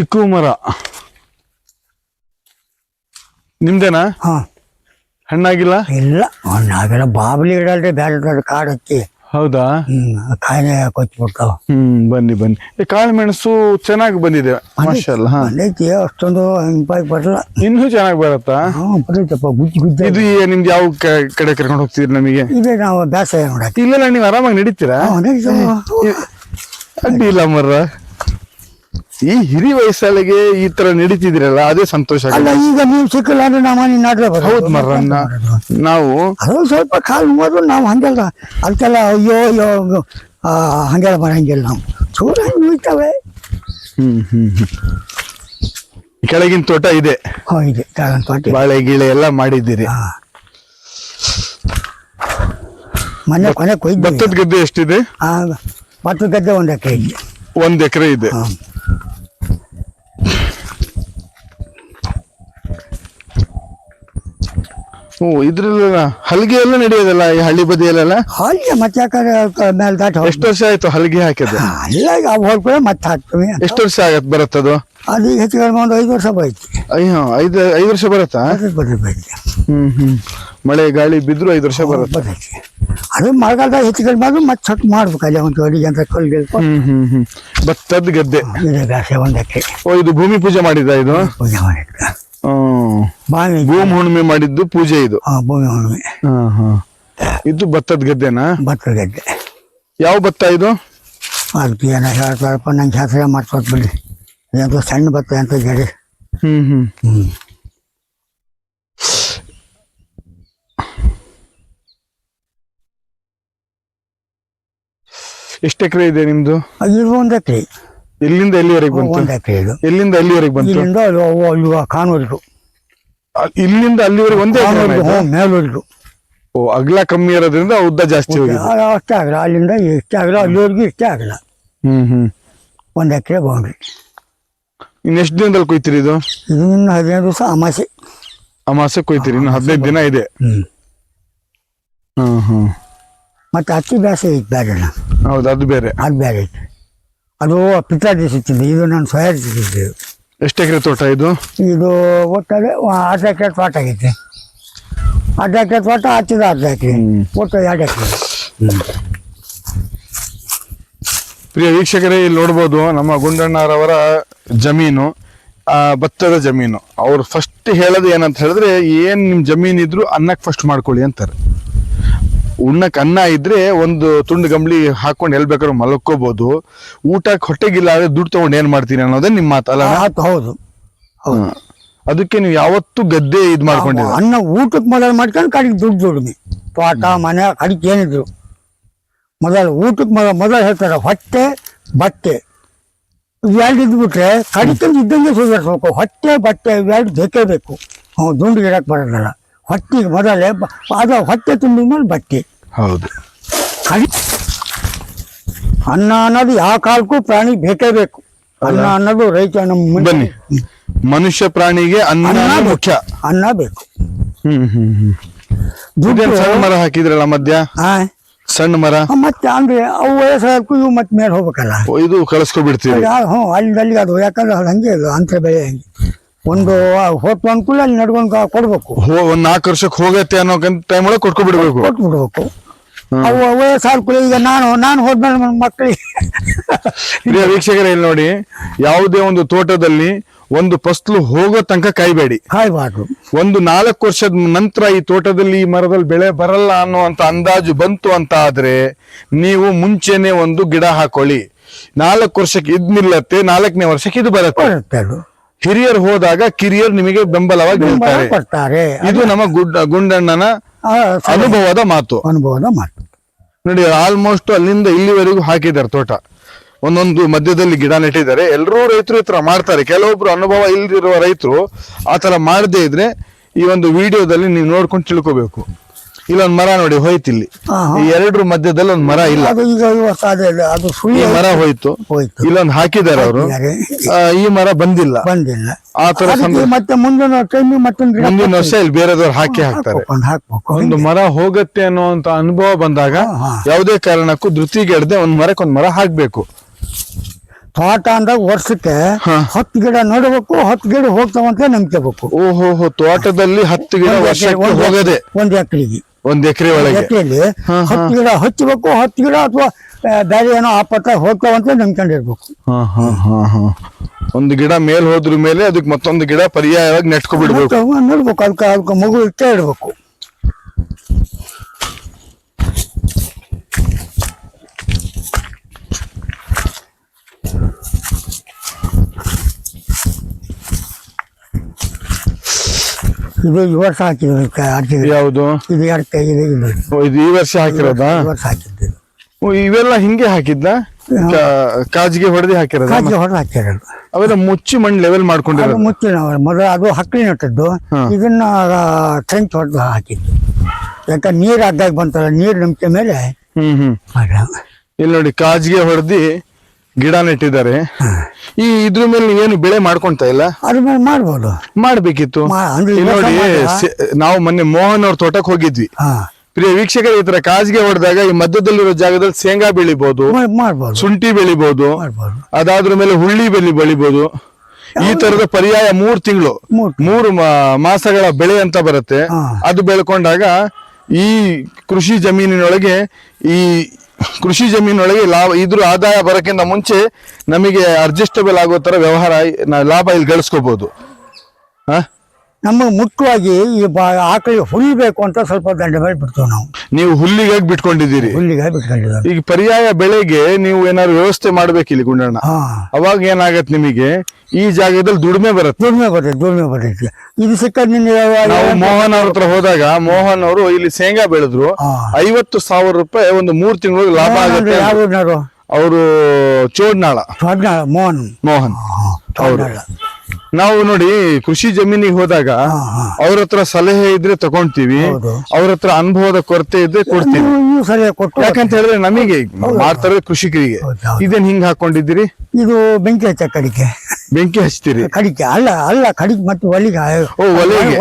ಚಿಕ್ಕು ಮರ ನಿಮ್ದೇನಾ? ಹಾ. ಹಣ್ಣಾಗಿಲ್ಲ? ಇಲ್ಲ ಹಣ್ಣಾಗಿಲ್ಲ. ಬಾಬಲಿ ಇಡಲ್ರಿ ಬೇರೆ ದೊಡ್ಡ ಕಾಡು ಹಚ್ಚಿ ಹೌದಾ? ಹ್ಮ್ ಕಾಯಿಲೆ ಕೊಚ್ಚಿಬಿಡ್ತಾವ ಹ್ಮ್ ಬನ್ನಿ ಬನ್ನಿ. ಕಾಳು ಮೆಣಸು ಚೆನ್ನಾಗಿ ಬಂದಿದೆ ಮಾಷಲ್ಲ ಹಾ ಬಂದೈತಿ ಅಷ್ಟೊಂದು ಇಂಪಾಗಿ ಬರಲ್ಲ ಇನ್ನೂ ಚೆನ್ನಾಗಿ ಬರುತ್ತಾ? ಹಾ ಗುಜ್ಜಿ ಗುಜ್ಜಿ ಇದು ಏ- ನಿಮ್ದು ಯಾವ ಕ- ಕಡೆ ಕರ್ಕೊಂಡು ಹೋಗ್ತೀರಿ ನಮಗೆ? ಇದೆ ನಾವು ಬೇಸಾಯ ನೋಡಕ್ಕೆ. ಇಲ್ಲೆಲ್ಲ ನೀವು ಆರಾಮಾಗಿ ನಡೀತೀರಾ? ಅಡ್ಡಿ ಇಲ್ಲ ಮರ್ರ. ಈ ಹಿರಿ ವಯಸ್ಸಲ್ಲಿಗೆ ಈ ತರ ನಡೀತಿದ್ರಲ್ಲ ಅದೇ ಸಂತೋಷ ಅಲ್ಲ ಈಗ ನೀವು ಸಿಕ್ಕಲ್ಲ ಅಂದ್ರೆ ನಮ್ಮ ಮನೆ ನಾಡ್ರೆ ಹೌದ್ ನಾವು ಅದು ಸ್ವಲ್ಪ ಕಾಲು ಮೊದಲು ನಾವು ಹಂಗಲ್ಲ ಅದಕ್ಕೆಲ್ಲ ಅಯ್ಯೋ ಅಯ್ಯೋ ಹಂಗೆಲ್ಲ ಬರಂಗಿಲ್ಲ ನಾವು. ಚೂರು ಹಂಗೆ ಉಳಿತಾವೆ ಹ್ಮ್ ಹ್ಮ್. ಕೆಳಗಿನ ತೋಟ ಇದೆ. ಇದೆ. ತೋಟಿ ಬಾಳೆ ಗಿಳೆ ಎಲ್ಲ ಮಾಡಿದ್ದೀರಿ. ಮೊನ್ನೆ ಕೊನೆ ಕೊಯ್ದು ಭತ್ತದ ಗದ್ದೆ ಎಷ್ಟಿದೆ? ಭತ್ತದ ಗದ್ದೆ ಒಂದು ಎಕರೆ ಇದೆ. ಒಂದ್ ಎಕರೆ ಇದೆ. ಹಾ ಓ ಇದ್ರಲ್ಲ ಹಲ್ಗೆ ನಡೆಯೋದಲ್ಲ ಈ ಹಳ್ಳಿ ಬದಿಯಲ್ಲೆಲ್ಲ? ಹಾಗೆ ಮತ್ತೆ ಯಾಕಂದ್ರೆ ಮೇಲೆ ದಾಟಿ ಎಷ್ಟು ವರ್ಷ ಆಯ್ತು ಹಲ್ಗೆ ಹಾಕಿದೆ ಅಲ್ಲ ಅವು ಹೋಗ್ಕೊಳ್ಳಿ ಮತ್ತೆ ಹಾಕ್ತೀವಿ. ಎಷ್ಟು ವರ್ಷ ಆಗತ್ ಬರತ್ತದು ಅದು? ಈಗ ಹೆಚ್ಚು ಕಡಿಮೆ ಒಂದು ಐದು ವರ್ಷ ಬೈತು. ಅಯ್ಯೋ ಐದು ಐದು ವರ್ಷ ಬರತ್ತಾ? ಬರ್ರಿ ಬೈತಿ. ಹ್ಮ್ ಹ್ಮ್. ಮಳೆ ಗಾಳಿ ಬಿದ್ರು ಐದು ವರ್ಷ ಬರುತ್ತೆ? ಬರೈತಿ ಅದು ಮಳೆಗಾಲದಾಗ ಹೆಚ್ಚು ಕಡಿಮೆ ಆದ್ರೂ ಮತ್ತೆ ಸೊಟ್ಟು ಮಾಡ್ಬೇಕು ಅಲ್ಲಿ ಒಂದು ಅಡಿಗೆ ಅಂತ ಕಲ್ಗೆ ಹ್ಮ್ ಹ್ಮ್ ಹ್ಮ್. ಭತ್ತದ ಗದ್ದೆ. ಇದೆ ಬೇಸೆ ಒಂದು ಎಕರೆ ಓ ಇದು ಭೂಮಿ ಪೂಜೆ ಮಾಡಿದ ಇದು? ಪೂಜೆ ಹ್ಮ್ ಬಾವಿ ಭೂಮಿ ಹುಣ್ಣಿಮೆ ಮಾಡಿದ್ದು ಪೂಜೆ ಇದು. ಹಾ ಭೂಮಿ ಹುಣ್ಣಿಮೆ. ಹಾ ಹಾ. ಇದು ಭತ್ತದ ಗದ್ದೆನಾ? ಭತ್ತದ ಗದ್ದೆ. ಯಾವ ಭತ್ತ ಇದು? ಅದಕ್ಕೆ ಏನೋ ಹೇಳ್ತಾರಪ್ಪ ನಂಗೆ ಶಾಸ್ತ್ರ ಮಾಡ್ಸೋದು ಬಿಡಿ ಏನೋ ಸಣ್ಣ ಭತ್ತ ಅಂತ ಹೇಳಿ ಹ್ಮ್ ಹ್ಮ್. ಹ್ಞೂ ಎಷ್ಟು ಎಕರೆ ಇದೆ ನಿಮ್ದು? ಅಲ್ಲಿ ಒಂದು ಎಕರೆ. ಎಲ್ಲಿಂದ ಎಲ್ಲಿವರೆಗೆ ಬಂತು? ಒಂದು ಎಕರೆ ಇದು. ಎಲ್ಲಿಂದ ಎಲ್ಲಿವರೆಗೆ ಬಂತು? ಇಲ್ಲಿಂದ ಅಲ್ಲಿ ಅವು ಅಲ್ಲಿ ಕಾನೂರಿಗೂ ಅ- ಇಲ್ಲಿಂದ ಅಲ್ಲಿವರೆಗೆ ಒಂದೇ ಮೇಲೂರಿಗೂ ಓ ಅಗಲ ಕಮ್ಮಿ ಇರೋದ್ರಿಂದ ಉದ್ದ ಜಾಸ್ತಿ ಹೋಗಿದೆ. ಅಷ್ಟೇ ಆಗಲ್ಲ. ಅಲ್ಲಿಂದ ಇಷ್ಟೇ ಆಗಲ್ಲ ಅಲ್ಲಿವರೆಗೂ ಇಷ್ಟೇ ಆಗಲ್ಲ. ಹ್ಮ್ ಹ್ಮ್. ಒಂದ್ ಎಕರೆ ಬೌಂಡ್ರಿ. ಇನ್ನೆಷ್ಟು ದಿನದಲ್ಲಿ ಕೊಯ್ತೀರಿ ಇದು? ಇದು ಇನ್ನು ಹದಿನೈದು ದಿವಸ ಅಮಾಸೆ. ಅಮಾಸೆ ಕೊಯ್ತೀರಿ ಇನ್ನು ಹದಿನೈದು ದಿನ ಇದೆ. ಹ್ಞೂ ಹ್ಮ್. ಹ್ಮ್ ಮತ್ತೆ ಹತ್ತಿ ಬೇಸೆ ಐತೆ ಬೇರೆ ಹೌದು ಅದು ಬೇರೆ. ಅದು ಬೇರೆ ಐತೆ. ಅದು ಪಿತಾಜಿ ಸಿಕ್ಕಿದ್ದು ಇದು ನಾನು ಸ್ವಯಂ ಸಿಕ್ಕಿದ್ದು. ಎಷ್ಟು ಎಕರೆ ತೋಟ ಇದು? ಇದು ಒಟ್ಟಾರೆ ಅರ್ಧ ಎಕರೆ ತೋಟ ಆಗೈತೆ. ಅರ್ಧ ಎಕರೆ ತೋಟ ಹಚ್ಚಿದ ಅರ್ಧ ಎಕರೆ ಒಟ್ಟು ಎರಡು ಎಕರೆ. ಪ್ರಿಯ ವೀಕ್ಷಕರೇ ಇಲ್ಲಿ ನೋಡ್ಬೋದು ನಮ್ಮ ಗುಂಡಣ್ಣರವರ ಜಮೀನು ಆ, ಭತ್ತದ ಜಮೀನು. ಅವ್ರು ಫಸ್ಟ್ ಹೇಳೋದು ಏನಂತ ಹೇಳಿದ್ರೆ ಏನು ನಿಮ್ಮ ಜಮೀನ್ ಇದ್ರು ಅನ್ನಕ್ ಫಸ್ಟ್ ಮಾಡ್ಕೊಳ್ಳಿ ಅಂತಾರೆ. ಉಣ್ಣಕ್ ಅನ್ನ ಇದ್ರೆ ಒಂದು ತುಂಡು ಗಂಬಳಿ ಹಾಕೊಂಡು ಎಲ್ ಬೇಕಾದ್ರೂ ಮಲ್ಕೋಬಹುದು ಊಟಕ್ಕೆ ಹೊಟ್ಟೆಗಿಲ್ಲ ಆದ್ರೆ ದುಡ್ಡು ತಗೊಂಡು ಏನ್ ಮಾಡ್ತೀನಿ ಅನ್ನೋದೇ ನಿಮ್ಮ ಮಾತಲ್ಲ ಆತು ಹೌದು ಹೌದು. ಅದಕ್ಕೆ ನೀವು ಯಾವತ್ತೂ ಗದ್ದೆ ಇದು ಮಾಡ್ಕೊಂಡಿಲ್ಲ. ಅನ್ನ ಊಟಕ್ಕೆ ಮೊದಲು ಮಾಡ್ಕೊಂಡು ಕಡೆಗೆ ದುಡ್ಡು ದುಡಿಮೆ ತೋಟ ಮನೆ ಕಡೆಗೆ ಏನಿದ್ರು. ಮೊದಲು ಊಟಕ್ಕೆ ಮೊದಲು ಮೊದಲು ಹೇಳ್ತಾರೆ ಹೊಟ್ಟೆ ಬಟ್ಟೆ. ಇವೆರಡು ಇದ್ಬಿಟ್ರೆ ಕಡಿತಂದು ಇದ್ದಂಗೆ ಸುಧಾರಿಸ್ಬೇಕು ಹೊಟ್ಟೆ ಬಟ್ಟೆ ಇವೆರಡು ಬೇಕೇ ಬೇಕು. ಹ್ಞೂ ದುಂಡು ಇಡಕ್ಕೆ ಬರೋದಲ್ಲ. ಹೊಟ್ಟೆಗೆ ಮೊದಲೇ ಅದು ಹೊಟ್ಟೆ ತುಂಬಿದ ಮೇಲೆ ಬಟ್ಟೆ. ಹೌದು. ಅನ್ನ ಅನ್ನೋದು ಯಾವ ಕಾಲಕ್ಕೂ ಪ್ರಾಣಿ ಬೇಕೇ ಬೇಕು. ಅನ್ನ ಅನ್ನೋದು ರೈತ ನಮ್ಮ ಬನ್ನಿ. ಮನುಷ್ಯ ಪ್ರಾಣಿಗೆ ಅನ್ನ ಮುಖ್ಯ. ಅನ್ನ ಬೇಕು. ಹ್ಮ್ ಹ್ಮ್ ಹ್ಮ್ ಇದೇನ್ ಸಣ್ಣ ಮರ ಹಾಕಿದ್ರಲ್ಲ ಮಧ್ಯ? ಆ, ಸಣ್ಣ ಮರ? ಮತ್ತೆ ಅಂದ್ರೆ ಅವು ವಯಸ್ಸಾಕು ಇವು ಮತ್ತೆ ಮೇಲೆ ಹೋಗ್ಬೇಕಲ್ಲ. ಇದು ಕಳಿಸ್ಕೊಬಿಡ್ತೀವಿ. ಯಾ- ಹ್ಞೂ ಅಲ್ಲಿ ಅಲ್ಲಿಗೆ ಅದು ಯಾಕಂದ್ರೆ ಅದು ಹಂಗೆ ಅಂತ ಅಂತರ ಬೆಳೆ ಹಂಗೆ. ಒಂದು ಹೊತ್ತು ಅನುಕೂಲ ಅಲ್ಲಿ ನಡ್ಕೊಂಡು ಕೊಡ್ಬೇಕು. ಒಂದ್ ನಾಲ್ಕು ವರ್ಷಕ್ಕೆ ಹೋಗತ್ತೆ ಅನ್ನೋ ಟೈಮ್ ಒಳಗೆ ಕೊಟ್ಕೊಬಿಡ್ಬೇಕು. ಕೊಟ್ಬಿಡ್ಬೇಕು. ಅವು ವಯಸ್ಸಾದ ಈಗ ನಾನು ನಾನು ಹೋದ್ಮೇಲೆ ನನ್ನ ಮಕ್ಕಳಿಗೆ ಪ್ರಿಯ ವೀಕ್ಷಕರೇ ಇಲ್ಲಿ ನೋಡಿ ಯಾವುದೇ ಒಂದು ತೋಟದಲ್ಲಿ ಒಂದು ಫಸ್ಲು ಹೋಗೋ ತನಕ ಕಾಯ್ಬೇಡಿ. ಕಾಯ್ಬಾರ್ದು ಒಂದು ನಾಲ್ಕು ವರ್ಷದ ನಂತರ ಈ ತೋಟದಲ್ಲಿ ಈ ಮರದಲ್ಲಿ ಬೆಳೆ ಬರಲ್ಲ ಅನ್ನುವಂತ ಅಂದಾಜು ಬಂತು ಅಂತ ಆದ್ರೆ ನೀವು ಮುಂಚೆನೆ ಒಂದು ಗಿಡ ಹಾಕೊಳ್ಳಿ. ನಾಲ್ಕು ವರ್ಷಕ್ಕೆ ಇದ್ ನಿಲ್ಲತ್ತೆ ನಾಲ್ಕನೇ ವರ್ಷಕ್ಕೆ ಇದು ಬರುತ್ತೆ. ಹಿರಿಯರು ಹೋದಾಗ ಕಿರಿಯರು ನಿಮಗೆ ಬೆಂಬಲವಾಗಿ ನಿಲ್ತಾರೆ ಕೊಡ್ತಾರೆ. ಇದು ನಮ್ಮ ಗುಡ್ಡ ಗುಂಡಣ್ಣನ ಅನುಭವದ ಮಾತು. ಅನುಭವದ ಮಾತು. ನೋಡಿ ಆಲ್ಮೋಸ್ಟ್ ಅಲ್ಲಿಂದ ಇಲ್ಲಿವರೆಗೂ ಹಾಕಿದ್ದಾರೆ ತೋಟ. ಒಂದೊಂದು ಮಧ್ಯದಲ್ಲಿ ಗಿಡ ನೆಟ್ಟಿದ್ದಾರೆ. ಎಲ್ಲರೂ ರೈತರು ಈ ತರ ಮಾಡ್ತಾರೆ. ಕೆಲವೊಬ್ರು ಅನುಭವ ಇಲ್ದಿರುವ ರೈತರು ಆ ತರ ಮಾಡದೇ ಇದ್ರೆ ಈ ಒಂದು ವಿಡಿಯೋದಲ್ಲಿ ನೀವು ನೋಡ್ಕೊಂಡು ತಿಳ್ಕೊಬೇಕು. ಇಲ್ಲೊಂದ್ ಮರ ನೋಡಿ ಹೋಯ್ತು ಇಲ್ಲಿ ಹಾ, ಹಾ. ಈ ಎರಡರ ಮಧ್ಯದಲ್ಲಿ ಒಂದ್ ಮರ ಇಲ್ಲ. ಅದು ಈಗ ಇವತ್ತು ಅದೇ ಇಲ್ಲ, ಅದು ಈ ಸುಳ್ಳು ಮರ ಹೋಯ್ತು. ಹೋಯ್ತು. ಇಲ್ಲೊಂದ್ ಹಾಕಿದ್ದಾರೆ ಅವರು. ಹಾಕಿದ್ದಾರೆ. ಈ ಮರ ಬಂದಿಲ್ಲ. ಬಂದಿಲ್ಲ. ಆ ತರ ಅದಕ್ಕೆ ಸಂದರ್ಭ ಮತ್ತೆ ಮುಂದಿನ ಟೈಮ್ ಮತ್ತೊಂದು ಗಿಡ ಮುಂದಿನ ವರ್ಷ ಇಲ್ಲಿ ಬೇರೆದವ್ರು ಹಾಕಿ ಹಾಕ್ತಾರೆ. ಹಾಕ್ಬೇಕು ಹಾಕ್ಬೇಕು. ಒಂದು ಮರ ಹೋಗತ್ತೆ ಅನ್ನುವಂತ ಅನುಭವ ಬಂದಾಗ. ಯಾವುದೇ ಕಾರಣಕ್ಕೂ ಧೃತಿಗೆಡದೆ ಒಂದ್ ಮರಕ್ಕೆ ಒಂದ್ ಮರ ಹಾಕ್ಬೇಕು. ತೋಟ ಅಂದಾಗ ವರ್ಷಕ್ಕೆ. ಹತ್ತು ಗಿಡ ನೋಡಬೇಕು ಹತ್ತು ಗಿಡ ಹೋಗ್ತಾವಂತ ನಂಬ್ಕೋಬೇಕು. ಓಹೋ ತೋಟದಲ್ಲಿ ಹತ್ತು ಗಿಡ ವರ್ಷಕ್ಕೆ ಹೋಗದೆ. ಒಂದು ಎಕರೆಗೆ. ಒಂದ್ ಎಕರೆ ಒಳಗೆ. ಎಕರೆಯಲ್ಲಿ ಹತ್ತು ಗಿಡ ಹಚ್ಚಬೇಕು ಹತ್ತು ಗಿಡ ಅಥವಾ ಬೇರೆ ಏನೋ ಆ ಪಕ್ಕ ಹೋಗ್ತಾವ ಅಂತ ನಂಬ್ಕೊಂಡಿರ್ಬೇಕು. ಒಂದು ಗಿಡ ಮೇಲ್ ಹೋದ್ರ ಮೇಲೆ ಅದಕ್ಕೆ ಮತ್ತೊಂದು ಗಿಡ ಪರ್ಯಾಯವಾಗಿ ನೆಟ್ಕೊ ನೆಡ್ಬೇಕು ಮತ್ತೆ ಅವ ನೋಡ್ಬೇಕು ಅದಕ್ಕೆ ಅದಕ್ಕೆ ಮಗು ಇಟ್ಟೇ ಇಡ್ಬೇಕು. ಇದು ಈ ವರ್ಷ ಹಾಕಿದ್ವಿ ಅರ್ಜಿ ಯಾವುದು? ಇದು ಎರಡು ಕೈ ಇದು ಇದು ಈ ವರ್ಷ ಹಾಕಿರೋದಾ? ಈ ವರ್ಷ ಹಾಕಿದ್ದು. ಓ, ಇವೆಲ್ಲ ಹಿಂಗೆ ಹಾಕಿದ್ದ ಕಾಜಿಗೆ ಹೊಡೆದಿ ಹಾಕಿರೋದ? ಕಾಜಿ ಹೊಡೆದು ಹಾಕಿರೋದು. ಅವೆಲ್ಲ ಮುಚ್ಚಿ ಮಣ್ಣು ಲೆವೆಲ್ ಅದು ಮುಚ್ಚಿ ಮುಚ್ಚಿನ ಮೊದಲು ಅದು ಹಕ್ಕಿ ನಟ್ಟದ್ದು. ಹಾ. ಇದನ್ನ ಟ್ರೆಂಚ್ ಹೊಡೆದು ಹಾಕಿದ್ದು. ಯಾಕಂದ್ರೆ ನೀರು ಅಡ್ಡಾಗಿ ಬಂತಲ್ಲ ನೀರು ನಂಬಿಕೆ ಮೇಲೆ ಹ್ಮ್ ಹ್ಮ್. ಇಲ್ಲಿ ನೋಡಿ ಕಾಜಿಗೆ ಹೊಡೆದಿ ಗಿಡ ನೆಟ್ಟಿದ್ದಾರೆ. ಈ ಇದ್ರ ಮೇಲೆ ಏನು ಬೆಳೆ ಮಾಡ್ಕೊಂತ ಇಲ್ಲ? ಅದ್ರ ಮೇಲೆ ಮಾಡ್ಬೋದು. ಮಾಡ್ಬೇಕಿತ್ತು. ಮಾ- ಅಂದ್ರೆ ಇಲ್ಲಿ ನೋಡಿ. ಸೆ- ನಾವು ಮೊನ್ನೆ ಮೋಹನ್ ಅವ್ರ ತೋಟಕ್ಕೆ ಹೋಗಿದ್ವಿ. ಹಾ. ಪ್ರಿಯ ವೀಕ್ಷಕರ ಈ ತರ ಕಾಜಿಗೆ ಹೊಡೆದಾಗ ಈ ಮಧ್ಯದಲ್ಲಿರೋ ಜಾಗದಲ್ಲಿ ಶೇಂಗಾ ಬೆಳಿಬಹುದು ಮಾ- ಮಾಡ್ಬೋದು. ಶುಂಠಿ ಬೆಳಿಬಹುದು ಮಾಡ್ಬೋದು. ಅದಾದ್ರ ಮೇಲೆ ಹುಳ್ಳಿ ಬೆಳಿ ಬೆಳಿಬಹುದು ಈ ತರದ ಪರ್ಯಾಯ ಮೂರ್ ತಿಂಗಳು ಮೂರ್ ಮೂರು ಮಾ- ಮಾಸಗಳ ಬೆಳೆ ಅಂತ ಬರುತ್ತೆ. ಹಾ. ಅದು ಬೆಳ್ಕೊಂಡಾಗ ಈ ಕೃಷಿ ಜಮೀನಿನೊಳಗೆ ಈ ಕೃಷಿ ಜಮೀನೊಳಗೆ ಲಾಭ, ಇದ್ರ ಆದಾಯ ಬರೋಕ್ಕಿಂತ ಮುಂಚೆ ನಮಗೆ ಅಡ್ಜಸ್ಟಬಲ್ ಆಗೋ ಥರ ವ್ಯವಹಾರ ಲಾಭ ಇಲ್ಲಿ ಗಳಿಸ್ಕೋಬೋದು. ಹಾ? ನಮಗೆ ಮುಖ್ಯವಾಗಿ ಈ ಬಾ ಆಕಳಿಗೆ ಹುಲ್ಲು ಬೇಕು ಅಂತ ಸ್ವಲ್ಪ ದಂಡ ಮೇಲೆ ಬಿಡ್ತೀವಿ ನಾವು. ನೀವು ಹುಲ್ಲಿಗಾಗಿ ಬಿಟ್ಕೊಂಡಿದ್ದೀರಿ. ಹುಲ್ಲಿಗೆ ಬಿಟ್ಕೊಂಡಿದ್ದೀವಿ. ಈಗ ಪರ್ಯಾಯ ಬೆಳೆಗೆ ನೀವು ಏನಾದ್ರು ವ್ಯವಸ್ಥೆ ಮಾಡ್ಬೇಕಿಲ್ಲಿ ಗುಂಡಣ್ಣ. ಹಾ. ಅವಾಗ ಏನಾಗತ್ತೆ ನಿಮಗೆ? ಈ ಜಾಗದಲ್ಲಿ ದುಡಿಮೆ ಬರುತ್ತೆ. ದುಡಿಮೆ ಬರ್ತೈತೆ ದುಡಿಮೆ ಬರ್ತೈತಿ. ಇದು ಸಿಕ್ಕ ನಾವು ಮೋಹನ್ ಅವ್ರ ಹತ್ರ ಹೋದಾಗ ಮೋಹನ್ ಅವರು ಇಲ್ಲಿ ಶೇಂಗಾ ಬೆಳೆದ್ರು. ಹಾ. ಐವತ್ತು ಸಾವಿರ ರೂಪಾಯಿ ಒಂದು ಮೂರ್ ತಿಂಗಳು ಲಾಭ ಆಗುತ್ತೆ ಅವರು ಚೋಡ್ನಾಳ. ಚೋಡ್ನಾಳ ಮೋಹನ್. ಮೋಹನ್. ಹಾ, ಚೋಡ್ನಾಳ. ನಾವು ನೋಡಿ ಕೃಷಿ ಜಮೀನಿಗೆ ಹೋದಾಗ. ಅವ್ರ ಹತ್ರ ಸಲಹೆ ಇದ್ರೆ ತಗೊಂತೀವಿ. ಅವ್ರ ಹತ್ರ ಅನುಭವದ ಕೊರತೆ ಇದ್ರೆ ಕೊಡ್ತೀವಿ. ಯಾಕಂತ ಹೇಳಿದ್ರೆ ನಮಗೆ ಮಾಡ್ತಾರೆ ಕೃಷಿಕರಿಗೆ. ಇದನ್ ಹಿಂಗ್ ಹಾಕೊಂಡಿದ್ದೀರಿ? ಇದು ಬೆಂಕಿ ಹಚ್ಚ ಕಡಿಕೆ. ಬೆಂಕಿ ಹಚ್ತೀರಿ. ಕಡಿಕೆ. ಅಲ್ಲ ಅಲ್ಲ ಕಡಿಕೆ ಮತ್ತೆ ಒಲಿಗೆ.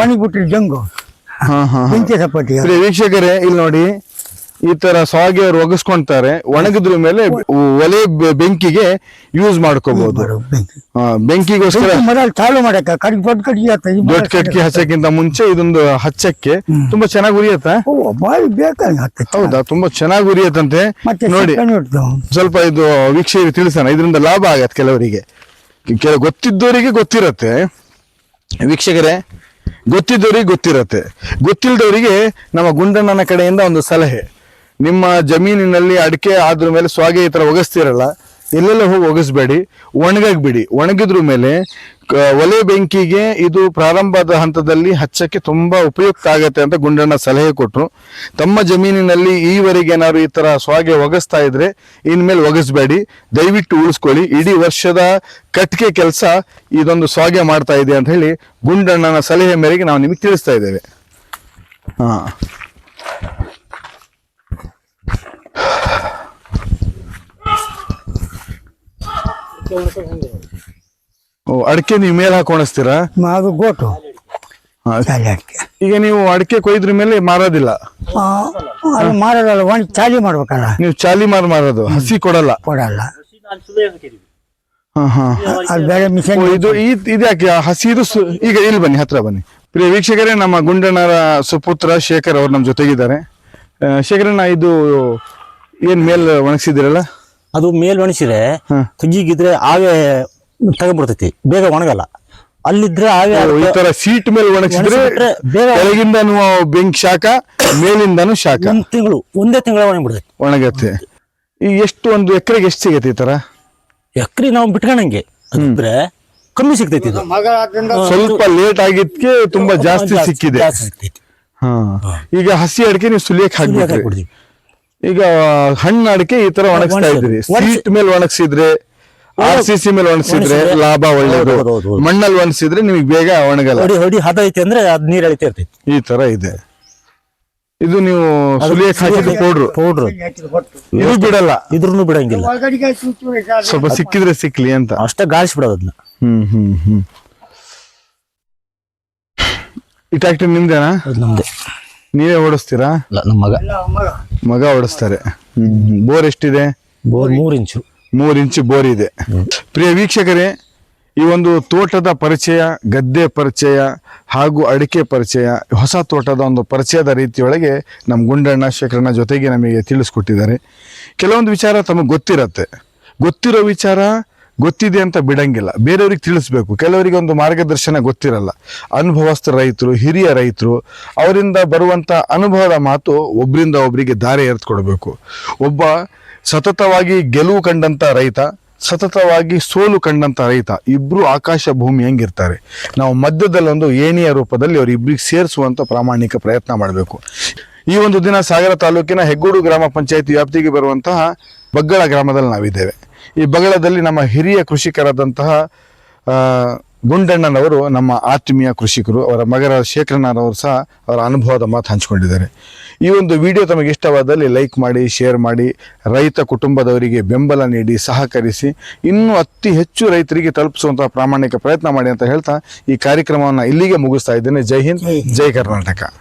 ಒಣಗಿಬಿಟ್ರಿ ಜಂಗು. ಹಾ ಹಾ ಬೆಂಕಿ ಸಪಟ್ಟಿ ವೀಕ್ಷಕರೇ ಇಲ್ಲಿ ನೋಡಿ ಈ ತರ ಸಾಗೆ ಅವ್ರು ಒಗಸ್ಕೊಂತಾರೆ ಒಣಗಿದ್ರ ಮೇಲೆ ಒಲೆ ಬೆಂಕಿಗೆ ಯೂಸ್ ಮಾಡ್ಕೋಬಹುದು ಬೆಂಕಿ. ಬೆಂಕಿಗೋಸ್ಕರ ಚಾಲು ಮಾಡಕ್ಕ ದೊಡ್ಡ ಕಟ್ಕಿ ಹಚ್ಚಕ್ಕಿಂತ ಮುಂಚೆ ಇದೊಂದು ಹಚ್ಚಕ್ಕೆ ತುಂಬಾ ಚೆನ್ನಾಗಿ ಉರಿಯತ್ತ? ಓ ಬಾಯಿ ಬೇಕಾಗಿ ಹೌದಾ ತುಂಬಾ ಚೆನ್ನಾಗಿ ಉರಿಯತ್ತಂತೆ. ನೋಡಿ ಸ್ವಲ್ಪ ಇದು ವೀಕ್ಷೆ ತಿಳಿಸೋಣ ಇದರಿಂದ ಲಾಭ ಆಗತ್ತೆ ಕೆಲವರಿಗೆ. ಕೆಲ ಗೊತ್ತಿದ್ದವರಿಗೆ ಗೊತ್ತಿರತ್ತೆ. ವೀಕ್ಷಕರೇ ಗೊತ್ತಿದ್ದವರಿಗೆ ಗೊತ್ತಿರತ್ತೆ. ಗೊತ್ತಿಲ್ಲದವರಿಗೆ ನಮ್ಮ ಗುಂಡಣ್ಣನ ಕಡೆಯಿಂದ ಒಂದು ಸಲಹೆ. ನಿಮ್ಮ ಜಮೀನಿನಲ್ಲಿ ಅಡಿಕೆ ಆದ್ರ ಮೇಲೆ ಸ್ವಾಗೆ ಈ ಥರ ಒಗಸ್ತಿರಲ್ಲ ಎಲ್ಲೆಲ್ಲ ಹೋಗಿ ಒಗಸ್ಬೇಡಿ ಒಣಗಾಗಿ ಬಿಡಿ ಒಣಗಿದ್ರ ಮೇಲೆ ಒಲೆ ಬೆಂಕಿಗೆ ಇದು ಪ್ರಾರಂಭದ ಹಂತದಲ್ಲಿ ಹಚ್ಚಕ್ಕೆ ತುಂಬಾ ಉಪಯುಕ್ತ ಆಗತ್ತೆ ಅಂತ ಗುಂಡಣ್ಣ ಸಲಹೆ ಕೊಟ್ಟರು ತಮ್ಮ ಜಮೀನಿನಲ್ಲಿ ಈವರೆಗೆ ಏನಾದ್ರು ಈ ಥರ ಸ್ವಾಗೆ ಒಗಸ್ತಾ ಇದ್ರೆ ಇನ್ಮೇಲೆ ಒಗಸ್ಬೇಡಿ. ದಯವಿಟ್ಟು ಉಳಿಸ್ಕೊಳ್ಳಿ. ಇಡೀ ವರ್ಷದ ಕಟ್ಟಿಗೆ ಕೆಲಸ ಇದೊಂದು ಸ್ವಾಗೆ ಮಾಡ್ತಾ ಇದೆ ಅಂತ ಹೇಳಿ ಗುಂಡಣ್ಣನ ಸಲಹೆ ಮೇರೆಗೆ ನಾವು ನಿಮಗೆ ತಿಳಿಸ್ತಾ ಇದ್ದೇವೆ. ಹಾ. ಓ ಅಡಿಕೆ ನೀವು ಮೇಲೆ ಹಾಕಿ ಒಣಸ್ತೀರಾ? ಅದು ಗೋಟು. ಹಾ. ಚಾಲಿ ಅಡಿಕೆ ಈಗ ನೀವು ಅಡಿಕೆ ಕೊಯ್ದ್ರ ಮೇಲೆ ಮಾರೋದಿಲ್ಲ? ಆ, ಅದು ಮಾರೋದಲ್ಲ ಒಣ ಚಾಲಿ ಮಾಡ್ಬೇಕಲ್ಲ. ನೀವು ಚಾಲಿ ಮಾರ್ ಮಾರೋದು ಹಸಿ ಕೊಡಲ್ಲ? ಕೊಡಲ್ಲ. ಹಾ ಹಾ. ಅದು ಬೇರೆ ಮಿಷನ್ ಓ, ಇದು ಈ ಇದ್ಯಾಕೆ ಹಸಿದು ಸು- ಈಗ ಇಲ್ಲಿ ಬನ್ನಿ ಹತ್ರ ಬನ್ನಿ. ಪ್ರಿಯ ವೀಕ್ಷಕರೇ ನಮ್ಮ ಗುಂಡಣ್ಣರ ಸುಪುತ್ರ ಶೇಖರ್ ಅವ್ರು ನಮ್ಮ ಜೊತೆಗಿದ್ದಾರೆ. ಆ, ಶೇಖರಣ್ಣ ಇದು ಏನ್ ಮೇಲ್ ಒಣಗಿಸಿದಿರಲ್ಲ ಅದು ಮೇಲ್ ಒಣಸಿದ್ರೆ ಹ್ಮ್. ಕಜ್ಜಿಗಿದ್ರೆ ಆವೆ ತಗೊಂಡ್ಬಿಡ್ತೈತಿ ಬೇಗ ಒಣಗಲ್ಲ. ಅಲ್ಲಿದ್ರೆ ಆವೇ ಈ ತರ ಸೀಟ್ ಮೇಲೆ ಒಣಗಿಸಿದ್ರೆ ಬೇಗ- ಕೆಳಗಿಂದನೂ ಬೆಂಕಿ ಶಾಖ ಮೇಲಿಂದ ಶಾಖ. ಒಂದ್ ತಿಂಗಳು ಒಂದೇ ತಿಂಗಳ ಒಣಗಿಬಿಡ್ತೈತಿ ಒಣಗತ್ತೆ. ಈ ಎಷ್ಟು ಒಂದು ಎಕರೆಗೆ ಎಷ್ಟು ಸಿಗತ್ತೆ ಈ ತರ? ಎಕರೆ ನಾವು ಬಿಟ್ಕೊಂಡಂಗೆ ಅಂದ್ರೆ ಕಮ್ಮಿ ಸಿಗ್ತೈತಿ ಇದು. ಸ್ವಲ್ಪ ಲೇಟ್ ಆಗಿದ್ಕೆ ತುಂಬಾ ಜಾಸ್ತಿ ಸಿಕ್ಕಿದೆ. ಜಾಸ್ತಿ ಸಿಗ್ತೈತಿ ಹಾ. ಈಗ ಹಸಿ ಅಡಿಕೆ ನೀವು ಸುಲಿಯಕ್ಕೆ ಹಾಕಿ ಹಾಕ್ಬಿಡ್ತೀವಿ. ಈಗ ಹಣ್ಣು ಅಡಿಕೆ ಈ ತರ ಒಣಗಿಸ್ತಾ. ಇದ್ರಿ ಒಣಗ್ಸಿ- ಸೀಟ್ ಮೇಲೆ ಒಣಗಿಸಿದ್ರೆ ಆರ್ ಸಿ ಸಿ ಮೇಲೆ ಒಣಗಿಸಿದ್ರೆ ಲಾಭ ಒಳ್ಳೇದು. ಮಣ್ಣಲ್ಲಿ ಒಣಗಿಸಿದ್ರೆ ನಿಮಗೆ ಬೇಗ ಒಣಗಲ್ಲ. ಹೊಡಿ ಹೊಡಿ ಹದ ಐತೆ ಅಂದ್ರೆ ಅದ್ ನೀರ್ ಎಳಿತಾ ಇರ್ತೈತಿ. ಈ ತರ ಇದೆ. ಇದು ನೀವು ಸುಲಿಯಕ್ ಹಾಕಿದ ಪೌಡ್ರು ಪೌಡ್ರ್ ಇದು ಬಿಡಲ್ಲ. ಇದ್ರೂ ಬಿಡಂಗಿಲ್ಲ. ಸ್ವಲ್ಪ ಸಿಕ್ಕಿದ್ರೆ ಸಿಕ್ಲಿ ಅಂತ. ಅಷ್ಟೇ ಗಾಳಿಸಿ ಬಿಡೋದು ಅದನ್ನ ಹ್ಮ್ ಹ್ಮ್ ಹ್ಮ್. ಈ ಟ್ಯಾಕ್ಟರ್ ನಿಮ್ದೇನಾ? ನಮ್ದೆ. ನೀವೇ ಓಡಿಸ್ತೀರಾ? ನಮ್ಮ ಮಗ. ಮಗ. ಮಗ ಓಡಿಸ್ತಾರೆ. ಹ್ಮ್ ಬೋರ್ ಎಷ್ಟಿದೆ? ಬೋರ್ ಮೂರ್ ಇಂಚು. ಮೂರು ಇಂಚು ಬೋರ್ ಇದೆ. ಪ್ರಿಯ ವೀಕ್ಷಕರೇ ಈ ಒಂದು ತೋಟದ ಪರಿಚಯ ಗದ್ದೆ ಪರಿಚಯ ಹಾಗೂ ಅಡಿಕೆ ಪರಿಚಯ ಹೊಸ ತೋಟದ ಒಂದು ಪರಿಚಯದ ರೀತಿಯೊಳಗೆ ನಮ್ಮ ಗುಂಡಣ್ಣ ಶೇಖರಣ್ಣ ಜೊತೆಗೆ ನಮಗೆ ತಿಳಿಸ್ಕೊಟ್ಟಿದ್ದಾರೆ. ಕೆಲವೊಂದು ವಿಚಾರ ತಮಗೆ ಗೊತ್ತಿರತ್ತೆ. ಗೊತ್ತಿರೋ ವಿಚಾರ ಗೊತ್ತಿದೆ ಅಂತ ಬಿಡಂಗಿಲ್ಲ. ಬೇರೆಯವ್ರಿಗೆ ತಿಳಿಸ್ಬೇಕು. ಕೆಲವರಿಗೆ ಒಂದು ಮಾರ್ಗದರ್ಶನ ಗೊತ್ತಿರಲ್ಲ. ಅನುಭವಸ್ಥ ರೈತರು, ಹಿರಿಯ ರೈತರು, ಅವರಿಂದ ಬರುವಂಥ ಅನುಭವದ ಮಾತು ಒಬ್ಬರಿಂದ ಒಬ್ಬರಿಗೆ ದಾರಿ ಎರೆದುಕೊಡ್ಬೇಕು ಒಬ್ಬ ಸತತವಾಗಿ ಗೆಲುವು ಕಂಡಂಥ ರೈತ, ಸತತವಾಗಿ ಸೋಲು ಕಂಡಂಥ ರೈತ ಇಬ್ಬರು ಆಕಾಶ ಭೂಮಿ ಹೆಂಗಿರ್ತಾರೆ. ನಾವು ಮಧ್ಯದಲ್ಲೊಂದು ಏಣಿಯ ರೂಪದಲ್ಲಿ ಅವರಿಬ್ಬರಿಗೆ ಸೇರಿಸುವಂಥ ಪ್ರಾಮಾಣಿಕ ಪ್ರಯತ್ನ ಮಾಡಬೇಕು. ಈ ಒಂದು ದಿನ ಸಾಗರ ತಾಲೂಕಿನ ಹೆಗ್ಗೋಡು ಗ್ರಾಮ ಪಂಚಾಯಿತಿ ವ್ಯಾಪ್ತಿಗೆ ಬರುವಂತಹ ಬಗ್ಗಳ ಗ್ರಾಮದಲ್ಲಿ ನಾವಿದ್ದೇವೆ. ಈ ಬಗಳದಲ್ಲಿ ನಮ್ಮ ಹಿರಿಯ ಕೃಷಿಕರಾದಂತಹ ಗುಂಡಣ್ಣನವರು ನಮ್ಮ ಆತ್ಮೀಯ ಕೃಷಿಕರು ಅವರ ಮಗರ ಶೇಖರಣ್ಣನವರು ಸಹ ಅವರ ಅನುಭವದ ಮಾತು ಹಂಚಿಕೊಂಡಿದ್ದಾರೆ. ಈ ಒಂದು ವಿಡಿಯೋ ತಮಗೆ ಇಷ್ಟವಾದಲ್ಲಿ ಲೈಕ್ ಮಾಡಿ ಶೇರ್ ಮಾಡಿ ರೈತ ಕುಟುಂಬದವರಿಗೆ ಬೆಂಬಲ ನೀಡಿ ಸಹಕರಿಸಿ ಇನ್ನೂ ಅತಿ ಹೆಚ್ಚು ರೈತರಿಗೆ ತಲುಪಿಸುವಂತಹ ಪ್ರಾಮಾಣಿಕ ಪ್ರಯತ್ನ ಮಾಡಿ ಅಂತ ಹೇಳ್ತಾ ಈ ಕಾರ್ಯಕ್ರಮವನ್ನು ಇಲ್ಲಿಗೆ ಮುಗಿಸ್ತಾ ಇದ್ದೇನೆ. ಜೈ ಹಿಂದ್. ಜೈ ಕರ್ನಾಟಕ.